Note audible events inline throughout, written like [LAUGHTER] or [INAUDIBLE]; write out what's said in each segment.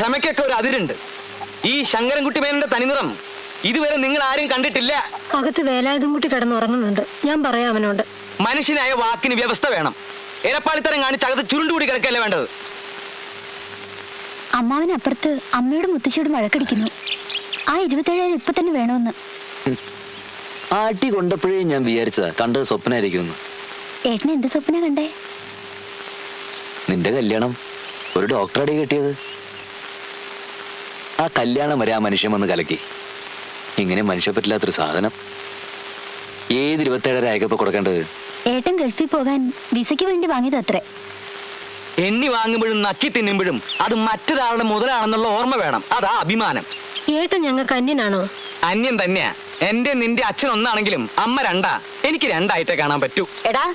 ക്ഷമയ്ക്കൊക്കെ ഒരു അതിരുണ്ട്. ഈ ശങ്കരൻകുട്ടി മേനന്റെ തനിനിറം ഇതുവരെ നിങ്ങൾ ആരും കണ്ടിട്ടില്ല. അകത്ത് വേലായുധം കുട്ടി കിടന്നുറങ്ങുന്നുണ്ട് ഞാൻ പറയാം അവനോട്. മനുഷ്യനായ വാക്കിന് വ്യവസ്ഥ വേണം. ഇരപ്പാളിത്തരം കാണിച്ച് അകത്ത് ചുരുണ്ടുകൂടി കിടക്കല്ലേ വേണ്ടത്? അമ്മാവിനപ്പുറത്ത് അമ്മയോട് മുത്തശ്ശിയോട് വഴക്കടിക്കുന്നു. ആ ഇരുപത്തേഴായിരം ഇപ്പൊ തന്നെ വേണമെന്ന്. ആട്ടി കൊണ്ടപ്പോഴേ ഞാൻ വിചാരിച്ചതാ കണ്ടത് സ്വപ്നായിരിക്കും ഏട്ടനെ എന്ത് സ്വപ്ന കണ്ടേ? നിന്റെ കല്യാണം ഒരു ഡോക്ടറടി കെട്ടിയത്. ആ കല്യാണം വരെ ആ മനുഷ്യൻ വന്ന് കലക്കി. ഇങ്ങനെ മനുഷ്യ പറ്റില്ലാത്തൊരു സാധനം. ഏത് ഇരുപത്തേഴര അയക്കപ്പോ കൊടുക്കേണ്ടത്? ഏട്ടൻ ഗൾഫിൽ പോകാൻ വിസയ്ക്ക് വേണ്ടി വാങ്ങിയത് അത്രേ എണ്ണി വാങ്ങുമ്പോഴും നക്കി തിന്നുമ്പോഴും അത് മറ്റൊരാളുടെ മുതലാണെന്നുള്ള ഓർമ്മ വേണം. അതാ അഭിമാനം. ഏട്ടൻ ഞങ്ങൾക്ക് അന്യനാണോ? അന്യം തന്നെയാ. എന്റെ നിന്റെ അച്ഛൻ ഒന്നാണെങ്കിലും അമ്മ രണ്ടാ. എനിക്ക് രണ്ടായിട്ടേ കാണാൻ പറ്റൂ. എടാ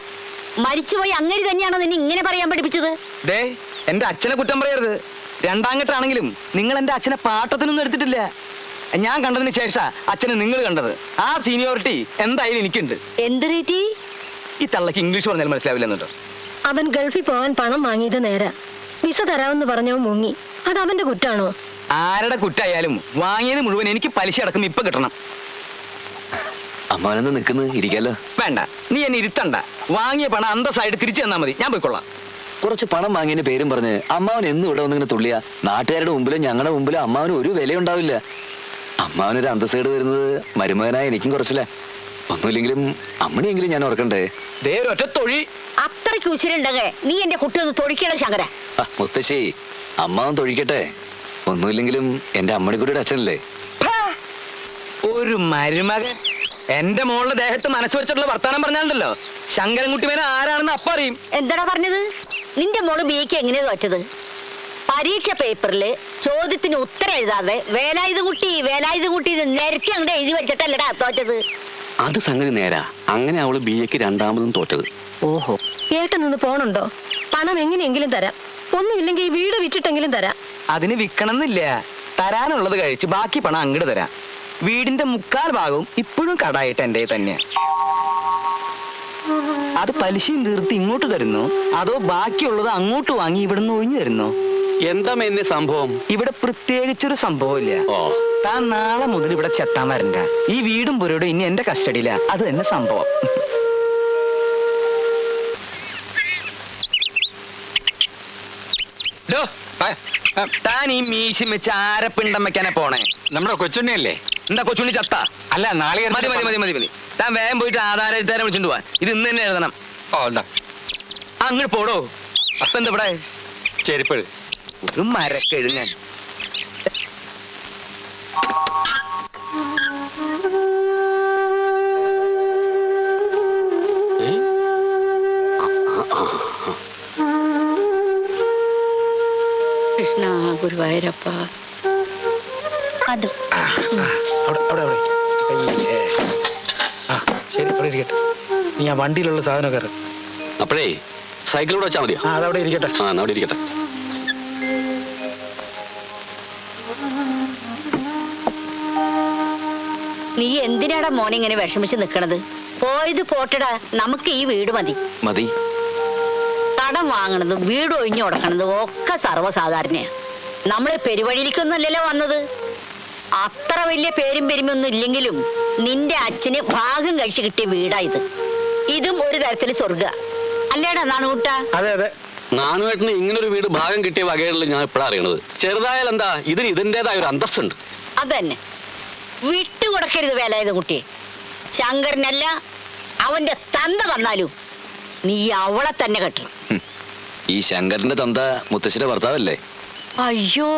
മരിച്ചുപോയി അങ്ങനെ തന്നെയാണോ നിന്നെ ഇങ്ങനെ പറയാൻ പഠിപ്പിച്ചത്? ദേ എന്റെ അച്ഛനെ കുറ്റം പറയരുത്. രണ്ടാങ്കട്ടാണെങ്കിലും നിങ്ങൾ എന്റെ അച്ഛനെ പാട്ടത്തിനൊന്നും എടുത്തിട്ടില്ല. ഞാൻ കണ്ടതിന് ശേഷം അച്ഛനെ നിങ്ങൾ കണ്ടത്. ആ സീനിയോറിറ്റി എന്തായാലും എനിക്കുണ്ട്. എന്ത് റേറ്റി? ഈ തള്ളക്ക് ഇംഗ്ലീഷ് പറഞ്ഞാൽ മനസ്സിലാവില്ലെന്നുണ്ടോ? അവൻ ഗൾഫിൽ പോകാൻ പണം വാങ്ങിയത് നേരെ. വിസ തരാമെന്ന് പറഞ്ഞവൻ മുങ്ങി. അത് അവന്റെ കുറ്റാണോ? ആരുടെ കുറ്റായാലും വാങ്ങിയത് മുഴുവൻ എനിക്ക് പലിശ അടക്കം ഇപ്പൊ കിട്ടണം. അമ്മാനെന്ന് നിൽക്കുന്നത് ഇരിക്കല്ലോ വേണ്ട. നീ എന്നെ ഇരുത്തണ്ട. വാങ്ങിയ പണം അന്തസ്സായിട്ട് തിരിച്ചു തന്നാ മതി. ഞാൻ പോയിക്കൊള്ളാം. കുറച്ച് പണം വാങ്ങിയതിന് പേരും പറഞ്ഞ് അമ്മാവൻ എന്നും ഇവിടെ വന്നിങ്ങനെ തുള്ളിയ. നാട്ടുകാരുടെ മുമ്പിലും ഞങ്ങളുടെ മുമ്പിലും അമ്മാവന് ഒരു വില ഉണ്ടാവില്ല അമ്മാവനൊരു അന്തസ്സേട് വരുന്നത് മരുമകനായ എനിക്കും കുറച്ചില്ല ഒന്നുമില്ലെങ്കിലും അമ്മണിയെങ്കിലും ഞാൻ ഓർക്കണ്ടേ? തൊഴി. അത്രയ്ക്ക് ഉശിരുണ്ടെങ്കിൽ നീ എന്റെ കുട്ടി ഒന്ന് തൊഴിക്കണം ശങ്കര. മുത്തശ്ശി അമ്മാവൻ തൊഴിക്കട്ടെ. ഒന്നുമില്ലെങ്കിലും എന്റെ അമ്മണിക്കുട്ടിയുടെ അച്ഛനല്ലേ! ഒരു മരുമകൻ. എന്റെ മോളുടെ ദേഹത്ത് മനസ്സ് വെച്ചിട്ടുള്ള വർത്താനം പറഞ്ഞാലുണ്ടല്ലോ. ശങ്കരൻകുട്ടി മേനെ ആരാണെന്ന് അപ്പ അറിയും. എന്താടാ പറഞ്ഞത്? നിന്റെ മോൾ ബിക്ക് എങ്ങനെയാ തോറ്റത്? പരീക്ഷ പേപ്പറിൽ ചോദ്യത്തിന് ഉത്തരം എഴുതാതെ വേലായുധ കുട്ടി വേലായുധ കുട്ടി നേരത്തെ നിരത്തി അങ്ങോട്ട് എഴുതി വെച്ചിട്ടല്ലടാ തോറ്റത്. അത് സംഗതി നേരാ. അങ്ങനെ അവൾ ബി എക്ക് രണ്ടാമതും തോറ്റത്. ഓഹോ. ഏട്ടൻ നിന്ന് പോണുണ്ടോ? പണം എങ്ങനെയെങ്കിലും തരാം. ഒന്നുമില്ലെങ്കിൽ ഈ വീട് വിറ്റിട്ടെങ്കിലും തരാം. അതിന് വിൽക്കണമെന്നില്ല. തരാനുള്ളത് കഴിച്ച് ബാക്കി പണം അങ്ങോട്ട് തരാം. വീടിന്റെ മുക്കാൽ ഭാഗവും ഇപ്പോഴും കടായിട്ട് എന്റെ തന്നെയാണ് അത് പലിശയും തീർത്ത് ഇങ്ങോട്ട് തരുന്നു. അതോ ബാക്കിയുള്ളത് അങ്ങോട്ട് വാങ്ങി ഇവിടുന്ന് ഒഴിഞ്ഞു തരുന്നു. എന്താ സംഭവം? ഇവിടെ പ്രത്യേകിച്ചൊരു സംഭവമില്ല താൻ നാളെ മുതൽ ഇവിടെ ചെത്താൻ വരണ്ട. ഈ വീടും പുരയോടും ഇനി എന്റെ കസ്റ്റഡിയില. അത് തന്നെ സംഭവം. താൻ ഈ മീശി വെച്ച് ആരപ്പിണ്ടം വെക്കാനെ പോണേ? നമ്മുടെ കൊച്ചുണ്ണിയല്ലേ? എന്താ കൊച്ചുണ്ണി ചത്ത? അല്ല നാളെ മതി മതി മതി മതി മതി. താൻ വേഗം പോയിട്ട് ആധാര എഴുത്താരം വിളിച്ചിട്ട് പോവാ. ഇത് ഇന്ന് തന്നെ എഴുതണം. ഓ എന്താ അങ്ങോട്ട് പോടോ. അപ്പൊ എന്താ ഇവിടെ? ചെരുപ്പ് ഒരു മരക്കെഴുങ്ങൻ കൃഷ്ണ ഗുരുവായൂരപ്പ. അത് അവിടെ അവിടെ അവിടെ. അയ്യേ. ആ ശരി അവിടെ ഇരിക്കട്ടെ. നീ ആ വണ്ടിയിലുള്ള സാധനമൊക്കെ ഇറ അപ്പോഴേ സൈക്കിളിലൂടെ വെച്ചാൽ മതിയോ? ആ അതവിടെ ഇരിക്കട്ടെ. ആ എന്നാ അവിടെ ഇരിക്കട്ടെ. നീ എന്തിനാടാ മോനെ ഇങ്ങനെ വിഷമിച്ച് നിക്കണത്? പോയത് പോട്ടടാ നമുക്ക് ഈ വീട് മതി. മതി. കടം വാങ്ങണതും വീട് ഒഴിഞ്ഞു കൊടുക്കണതും ഒക്കെ സർവസാധാരണയാ. നമ്മൾ പെരുവഴിയിലേക്കൊന്നുമല്ലല്ലോ വന്നത്. അത്ര വലിയ പേരും പെരുമൊന്നും ഇല്ലെങ്കിലും നിന്റെ അച്ഛന് ഭാഗം കഴിച്ചു കിട്ടിയ വീടാ ഇത്. ഇതും ഒരു തരത്തിൽ സ്വർഗ അല്ലേടാ നാണുകൂട്ട? അതെ അതെ. നാണുവേട്ടന് ഇങ്ങനെ ഒരു വീട് ഭാഗം കിട്ടിയ വകയുള്ള ഞാൻ ഇപ്പോഴാണ് അറിയണത്. ചെറുതായാലും എന്താ? ഇതിന് ഇതിന്റെതായ ഒരു അന്തസ്സുണ്ട്. അതന്നെ. വിട്ടുകൊടുക്കരുത് വേലായത് കുട്ടിയെ. ശങ്കരനല്ല അവന്റെ തന്ത വന്നാലും നീ അവളെ തന്നെ കെട്ടണം. ഈ ശങ്കരന്റെ തന്ത മുത്തശ്ശിയുടെ ഭർത്താവല്ലേ? അയ്യോ.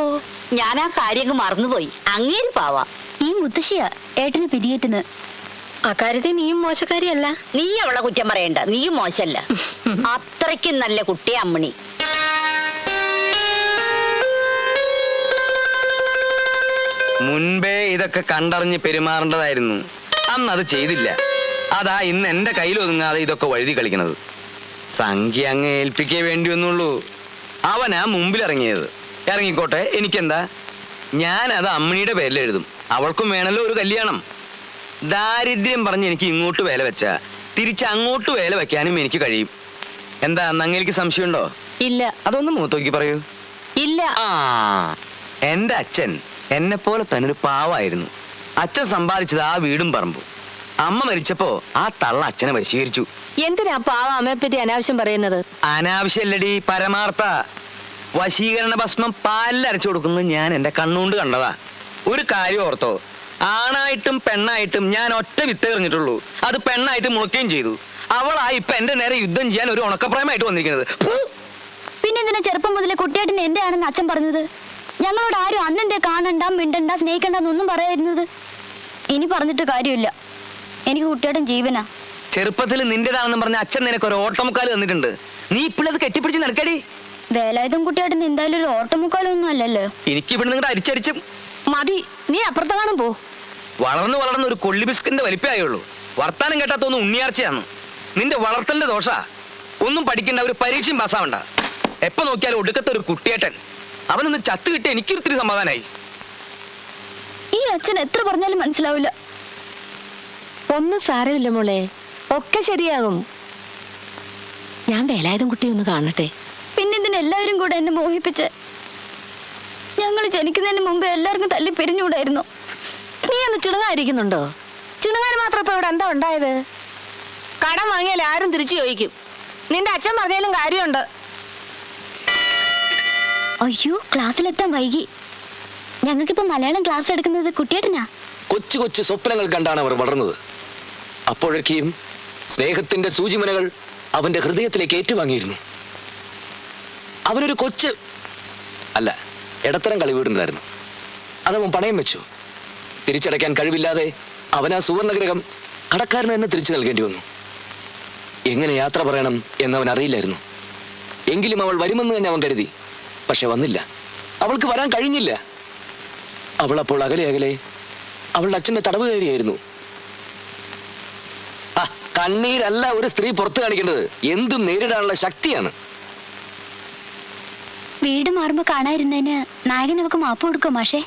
ഞാൻ ആ കാര്യങ്ങ് മറന്നുപോയി. അങ്ങേര് പാവാ. ഈ മുത്തശ്ശിയാ ഏട്ടന് പിരിയേറ്റുന്നത് അക്കാര്യത്തിൽ നീയും മോശക്കാരിയല്ല. നീ അവളെ കുറ്റം പറയണ്ട. നീയും മോശല്ല. [LAUGHS] അത്രയ്ക്കും നല്ല കുട്ടി അമ്മണി. മുൻപേ ഇതൊക്കെ കണ്ടറിഞ്ഞ് പെരുമാറേണ്ടതായിരുന്നു. അന്ന് അത് ചെയ്തില്ല. അതാ ഇന്ന് എന്റെ കയ്യിൽ ഒതുങ്ങാതെ ഇതൊക്കെ വഴുതി കളിക്കുന്നത്. സംഖ്യ അങ്ങ് ഏൽപ്പിക്കേ വേണ്ടി വന്നുള്ളൂ അവനാ മുമ്പിൽ ഇറങ്ങിയത് ഇറങ്ങിക്കോട്ടെ എനിക്കെന്താ? ഞാൻ അത് അമ്മിണിയുടെ പേരിൽ എഴുതും. അവൾക്കും വേണമല്ലോ ഒരു കല്യാണം. ദാരിദ്ര്യം പറഞ്ഞ് എനിക്ക് ഇങ്ങോട്ട് വേല വെച്ച തിരിച്ച് അങ്ങോട്ട് വേല വെക്കാനും എനിക്ക് കഴിയും. എന്താ നങ്ങേലിക്ക് സംശയമുണ്ടോ? ഇല്ല. അതൊന്നും മൂത്തോക്കി പറയൂ. ഇല്ല. ആ എന്റെ അച്ഛൻ എന്നെ പോലെ തന്നെ ഒരു പാവായിരുന്നു. അച്ഛൻ സമ്പാദിച്ചത് ആ വീടും പറമ്പും. അമ്മ മരിച്ചപ്പോ ആ തള്ള അച്ഛനെ വശീകരിച്ചു എന്തിനാ പാവ അമ്മയെ പറ്റി അനാവശ്യം പറയുന്നത്? അനാവശ്യമല്ലടി പരമാർത്ഥ. വശീകരണ ഭസ്മം പാലിലരച്ചു കൊടുക്കുന്നത് ഞാൻ എന്റെ കണ്ണുകൊണ്ട് കണ്ടതാ. ഒരു കാര്യം ഓർത്തോ. ആണായിട്ടും പെണ്ണായിട്ടും ഞാൻ ഒറ്റ വിത്ത് എറിഞ്ഞിട്ടുള്ളൂ. അത് പെണ്ണായിട്ട് മുളയ്ക്കുകയും ചെയ്തു. അവളായി ഇപ്പൊ എന്റെ നേരെ യുദ്ധം ചെയ്യാൻ ഒരു ഉണക്കപ്രായമായിട്ട് വന്നിരിക്കുന്നത്! പിന്നെ എന്തിനാ ചെറുപ്പം മുതലേ കുട്ടിയേട്ടൻ എന്റെ ആണെന്ന് അച്ഛൻ പറഞ്ഞത്? ഞങ്ങളോട് ആരും അന്നെന്തേ കാണണ്ട മിണ്ടണ്ട സ്നേഹിക്കണ്ടെന്നൊന്നും പറയായിരുന്നത് ഇനി പറഞ്ഞിട്ട് കാര്യമില്ല. എനിക്ക് കുട്ടിയേട്ടൻ ജീവനാ. ചെറുപ്പത്തിൽ നിന്റേതാണെന്ന് പറഞ്ഞ അച്ഛൻ നിനക്ക് ഒരു ഓട്ടമുക്കാൽ തന്നിട്ടുണ്ട്. നീ ഇപ്പോഴത് കെട്ടിപ്പിടിച്ച് നടക്കടി. വേലായുധം കുട്ടിയായിട്ട് എന്തായാലും ഒരു ഓട്ടമുക്കാലൊന്നും അല്ലല്ലോ. എനിക്ക് ഇവിടെ നിങ്ങളുടെ അരിച്ചരിച്ചും മതി നീ അപ്പുറത്തെങ്ങാനും പോ. വളർന്നു വളർന്ന ഒരു കൊള്ളി ബിസ്കിന്റെ വലിപ്പമായുള്ളൂ. വർത്താനം കേട്ടാത്തൊന്നും ഉണ്ണിയാർച്ചയാണ് നിന്റെ വളർത്തലിന്റെ ദോഷ. ഒന്നും പഠിക്കണ്ട ഒരു പരീക്ഷയും പാസ്സാവണ്ട. എപ്പോ നോക്കിയാലും ഒടുക്കത്തെ ഒരു കുട്ടിയേട്ടൻ. അവനൊന്ന് ചത്ത് കിട്ടി എനിക്കൊരിത്തിരി സമാധാനായി. ഈ അച്ഛൻ എത്ര പറഞ്ഞാലും മനസ്സിലാവില്ല. ഒന്നും സാരമില്ല മോളെ. ഒക്കെ ശരിയാകും. ഞാൻ വേലായുധം കുട്ടിയൊന്ന് കാണട്ടെ. എല്ലാവരും കൂടെ എന്നെ മോഹിപ്പിച്ച് ഞങ്ങൾ ജനിക്കുന്നതിന് മുമ്പ് എല്ലാവർക്കും തല്ലി പിരിഞ്ഞുകൂടായിരുന്നു. നീ ഒന്ന് ചിണുങ്ങായിരിക്കുന്നുണ്ടോ ചുണങ്ങാൻ മാത്രം ഇപ്പൊ ഇവിടെ എന്താ ഉണ്ടായത്? കടം വാങ്ങിയാൽ ആരും തിരിച്ചു ചോദിക്കും. നിന്റെ അച്ഛൻ പറഞ്ഞാലും കാര്യമുണ്ട്. അയ്യോ ക്ലാസ്സിലെത്താൻ വൈകി. ഞങ്ങൾക്കിപ്പോ മലയാളം ക്ലാസ് എടുക്കുന്നത് കുട്ടിയേട്ടനാ? കൊച്ചു കൊച്ചു സ്വപ്നങ്ങൾ കണ്ടാണ് അവർ വളർന്നത്. അപ്പോഴൊക്കെയും സ്നേഹത്തിന്റെ സൂചിമനകൾ അവന്റെ ഹൃദയത്തിലേക്ക് ഏറ്റുവാങ്ങിയിരുന്നു. അവനൊരു കൊച്ച്. അല്ല ഇടത്തരം കളിവീടുണ്ടായിരുന്നു. അതവൻ പണയം വെച്ചു. തിരിച്ചടയ്ക്കാൻ കഴിവില്ലാതെ അവൻ ആ സുവർണഗ്രഹം കടക്കാരന് തന്നെ തിരിച്ചു നൽകേണ്ടി വന്നു. എങ്ങനെ യാത്ര പറയണം എന്നവൻ അറിയില്ലായിരുന്നു. എങ്കിലും അവൾ വരുമെന്ന് തന്നെ അവൻ കരുതി. പക്ഷെ വന്നില്ല. അവൾക്ക് വരാൻ കഴിഞ്ഞില്ല. അവൾ അപ്പോൾ അകലെ അകലെ അവളുടെ അച്ഛന്റെ തടവ് കയറിയായിരുന്നു. ആ, കണ്ണീരല്ല ഒരു സ്ത്രീ പുറത്തു കാണിക്കേണ്ടത്. എന്തും നേരിടാനുള്ള ശക്തിയാണ്. വീട് മാറുമ്പോ കാണാതിരുന്നതിന് നായകൻ അവക്ക് മാപ്പ് കൊടുക്കും മാഷേ?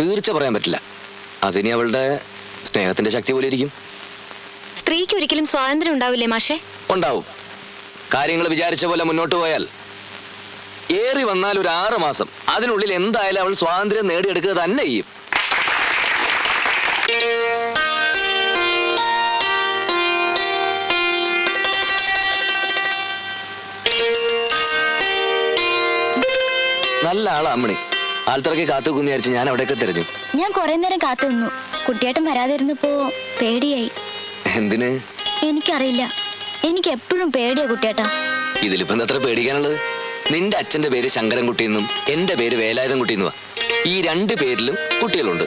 തീർച്ച പറയാൻ പറ്റില്ല. അതിനി അവളുടെ സ്നേഹത്തിന്റെ ശക്തി പോലെ ഇരിക്കും. സ്ത്രീക്ക് ഒരിക്കലും സ്വാതന്ത്ര്യം ഉണ്ടാവില്ലേ മാഷേ? ഉണ്ടാവും. കാര്യങ്ങൾ വിചാരിച്ച പോലെ മുന്നോട്ട് പോയാൽ ഏറി വന്നാൽ ഒരു ആറ് മാസം അതിനുള്ളിൽ എന്തായാലും അവൾ സ്വാതന്ത്ര്യം നേടിയെടുക്കുക തന്നെ ചെയ്യും. നല്ല ആളാ അമ്മണി. ആൾത്തിറക്കി കാത്തു വിചാരിച്ച് ഞാൻ അവിടെയൊക്കെ തിരഞ്ഞു. ഞാൻ കുറെ നേരം കാത്തു നിന്നു. കുട്ടിയേട്ടൻ വരാതിരുന്നപ്പോ പേടിയായി. എന്തിന്? എനിക്കറിയില്ല. എനിക്ക് എപ്പോഴും പേടിയാ കുട്ടിയേട്ടാ. ഇതിലിപ്പം എന്താ അത്ര പേടിക്കാനുള്ളത്? നിന്റെ അച്ഛന്റെ പേര് ശങ്കരൻകുട്ടി എന്നും എന്റെ പേര് വേലായുധം കുട്ടി എന്നുവാ. ഈ രണ്ട് പേരിലും കുട്ടികളുണ്ട്.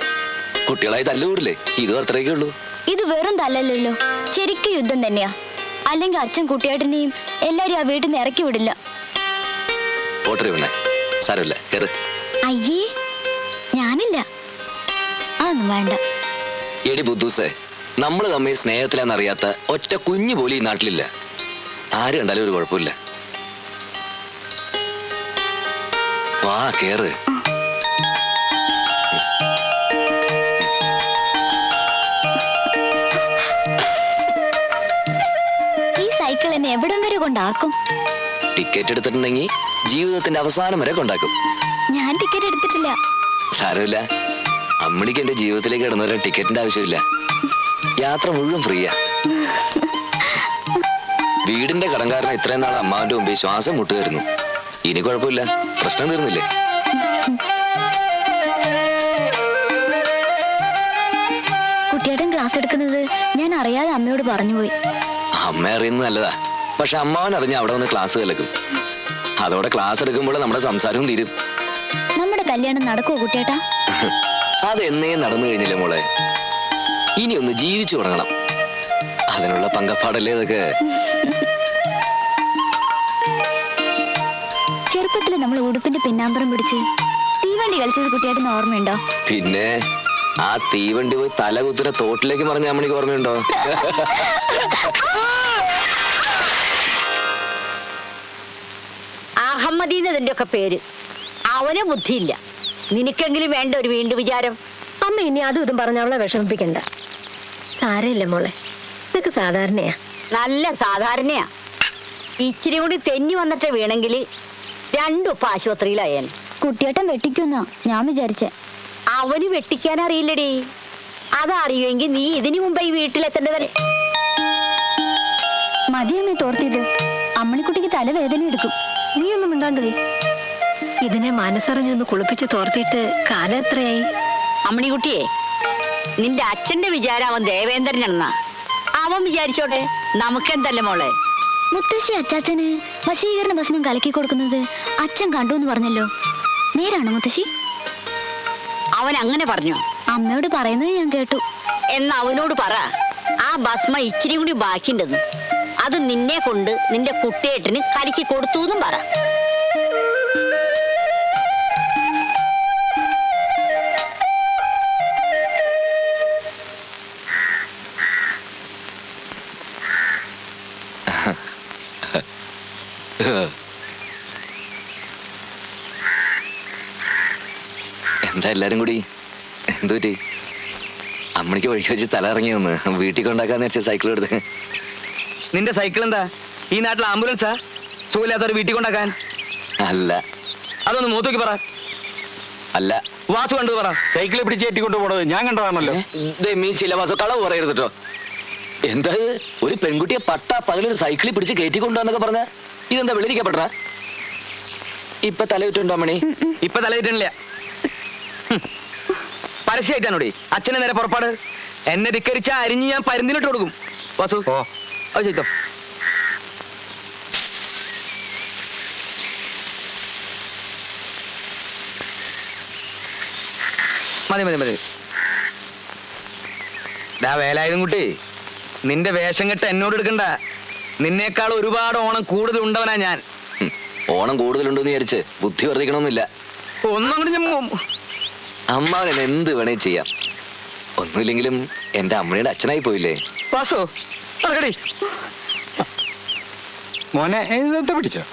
കുട്ടികളായി തല്ലുകൂടില്ലേ ഇതും അത്രയൊക്കെ ഉള്ളൂ. ഇത് വെറും തല്ലല്ലോ ശരിക്കും യുദ്ധം തന്നെയാ. അല്ലെങ്കിൽ അച്ഛൻ കുട്ടിയേട്ടനെയും എല്ലാരും ആ വീട്ടിൽ നിന്ന് ഇറക്കി വിടില്ല. ഓട്ടറി വേണേ സാരമില്ല കേറ്. അയ്യേ ഞാനില്ല. അതൊന്നും വേണ്ട. എടി ബുദ്ധൂസേ നമ്മൾ തമ്മിൽ സ്നേഹത്തിലെന്നറിയാത്ത ഒറ്റ കുഞ്ഞു പോലും ഈ നാട്ടിലില്ല. ആര് കണ്ടാലും ഒരു കുഴപ്പമില്ല. വാ കേറ്. ഈ സൈക്കിൾ എന്നെ എവിടം വരെ കൊണ്ടാക്കും? ടിക്കറ്റ് എടുത്തിട്ടുണ്ടെങ്കിൽ ജീവിതത്തിന്റെ അവസാനം വരെ കൊണ്ടാക്കും. ഞാൻ ടിക്കറ്റ് എടുത്തിട്ടില്ല. സാരമില്ല. അമ്മണിക്ക് എന്റെ ജീവിതത്തിലേക്ക് കിടന്നവരെ ടിക്കറ്റിന്റെ ആവശ്യമില്ല. യാത്ര മുഴുവൻ ഫ്രീയാ. വീടിന്റെ കടങ്കാരനെ ഇത്രയും നാൾ അമ്മാവിന്റെ മുമ്പിൽ ശ്വാസം മുട്ടുകയായിരുന്നു. ഇനി കുഴപ്പമില്ല. പ്രശ്നം തീർന്നില്ലേ? കുട്ടിയേട്ടൻ ക്ലാസ് എടുക്കുന്നത് ഞാൻ അറിയാതെ അമ്മയോട് പറഞ്ഞുപോയി. അമ്മ അറിയുന്നത് നല്ലതാ. പക്ഷെ അമ്മാവൻ അറിഞ്ഞ അവിടെ വന്ന് ക്ലാസ് കേൾക്കും. അതോടെ ക്ലാസ് എടുക്കുമ്പോൾ നമ്മുടെ സംസാരവും തീരും. നമ്മുടെ കല്യാണം നടക്കുമോ കുട്ടിയേട്ടാ? അതെന്നേ നടന്നു കഴിഞ്ഞില്ല മോളെ. ഇനി ഒന്ന് ജീവിച്ചു തുടങ്ങണം. അതിനുള്ള പങ്കപ്പാടല്ലേ ഇതൊക്കെ? ചെറുപ്പത്തിൽ നമ്മൾ ഉടുപ്പിന്റെ പിന്നാമ്പരം പിടിച്ച് തീവണ്ടി കളിച്ചത് കുട്ടിയായിട്ട് ഓർമ്മയുണ്ടോ? പിന്നെ ആ തീവണ്ടി പോയി തല കുത്തിന തോട്ടിലേക്ക് പറഞ്ഞ അമ്മണിക്ക് ഓർമ്മയുണ്ടോ? അഹമ്മദീന്നതിന്റെ ഒക്കെ പേര്. അവന് ബുദ്ധിയില്ല. നിനക്കെങ്കിലും വേണ്ട ഒരു വീണ്ടും വിചാരം? അമ്മ ഇനി അതും ഇതും പറഞ്ഞ അവളെ വിഷമിപ്പിക്കണ്ട. സാരമില്ല മോളെ. ഇതൊക്കെ സാധാരണയാ. നല്ല സാധാരണയാ. ഇച്ചിരി കൂടി തെന്നി വന്നിട്ട് വീണെങ്കിൽ രണ്ടുപ്പ ഇപ്പൊ ആശുപത്രിയിലായാൽ കുട്ടിയേട്ടൻ വെട്ടിക്കുന്ന. ഞാൻ വിചാരിച്ചേ. അവന് വെട്ടിക്കാൻ അറിയില്ലടി. അതറിയുമെങ്കിൽ നീ ഇതിനു മുമ്പ് ഈ വീട്ടിലെത്തേണ്ടതല്ലേ? മതിയമ്മേ തോർത്തിയത്. അമ്മണിക്കുട്ടിക്ക് തലവേദന എടുക്കും നീ ഒന്നും മിണ്ടാണ്ടേ ഇതിനെ മനസ്സറിഞ്ഞൊന്ന് കുളിപ്പിച്ച് തോർത്തിട്ട് കാലം എത്രയായി? അമ്മണിക്കുട്ടിയെ നിന്റെ അച്ഛന്റെ വിചാരം അവൻ ദേവേന്ദ്രനാണെന്നാ. അവൻ വിചാരിച്ചോട്ടെ നമുക്കെന്തല്ലേ മോളെ? മുത്തശ്ശി അച്ചാച്ചന് വശീകരണ ഭസ്മം കലക്കി കൊടുക്കുന്നത് അച്ഛൻ കണ്ടു എന്ന് പറഞ്ഞല്ലോ. നേരാണോ മുത്തശ്ശി? അവൻ അങ്ങനെ പറഞ്ഞു? അമ്മയോട് പറയുന്നത് ഞാൻ കേട്ടു. എന്നാ അവനോട് പറ. ആ ഭസ്മ ഇച്ചിരി കൂടി ബാക്കിണ്ടെന്ന് അത് നിന്നെ കൊണ്ട് നിന്റെ കുട്ടിയേട്ടന് കലക്കി കൊടുത്തു എന്നും പറ. എന്താ എല്ലാരും കൂടി? എന്തോ അമ്മണിക്ക് വഴിക്ക് വെച്ച് തല ഇറങ്ങി വന്ന് വീട്ടിൽ കൊണ്ടാക്കാന്ന് വെച്ച സൈക്കിൾ എടുത്ത്. നിന്റെ സൈക്കിൾ എന്താ? ഈ നാട്ടിൽ ആംബുലൻസാ? സുഖമില്ലാത്തവർ വീട്ടിൽ കൊണ്ടാക്കാൻ? അല്ല. അതൊന്ന് മൂത്തോക്കി പറ. അല്ല. വാസു കണ്ടു പറ. സൈക്കിൾ പിടിച്ച് കയറ്റിക്കൊണ്ട് പോണത് ഞാൻ കണ്ടതാണല്ലോ. മീ വാസു കളവ് പറയരുത് കേട്ടോ എന്താ ഒരു പെൺകുട്ടിയെ പട്ട പകലൊരു സൈക്കിളിൽ പിടിച്ച് കയറ്റിക്കൊണ്ടുവന്നൊക്കെ പറഞ്ഞ? ഇതെന്താ വെളിയിരിക്കപ്പെട്ട ഇപ്പൊ തലയിട്ടുണ്ടോ മണി? ഇപ്പൊ തലയിട്ടില്ല പരസ്യമായിട്ടാണോടി അച്ഛനെ നേരെ പുറപ്പാട്. എന്നെ ധിക്കരിച്ച അരിഞ്ഞ് ഞാൻ പരുന്നിലിട്ട് കൊടുക്കും. വാസു. ഓ. അത് ചെയ്തോ മതി മതി മതി. ഡാ വേലായുധം കുട്ടി നിന്റെ വേഷം കെട്ട് എന്നോട് എടുക്കണ്ട. നിന്നേക്കാൾ ഒരുപാട് ഓണം കൂടുതൽ ഉണ്ടവനാ ഞാൻ. ഓണം കൂടുതലുണ്ടെന്ന് വിചാരിച്ച് ബുദ്ധി വർദ്ധിക്കണമെന്നില്ല. ഒന്നും അമ്മ ഞാൻ അമ്മാവൻ എന്ത് വേണേ ചെയ്യാം. ഒന്നുമില്ലെങ്കിലും എന്റെ അമ്മയുടെ അച്ഛനായി പോയില്ലേ? നടക്കടി മോനെ ഇതൊക്കെ പിടിച്ചോ?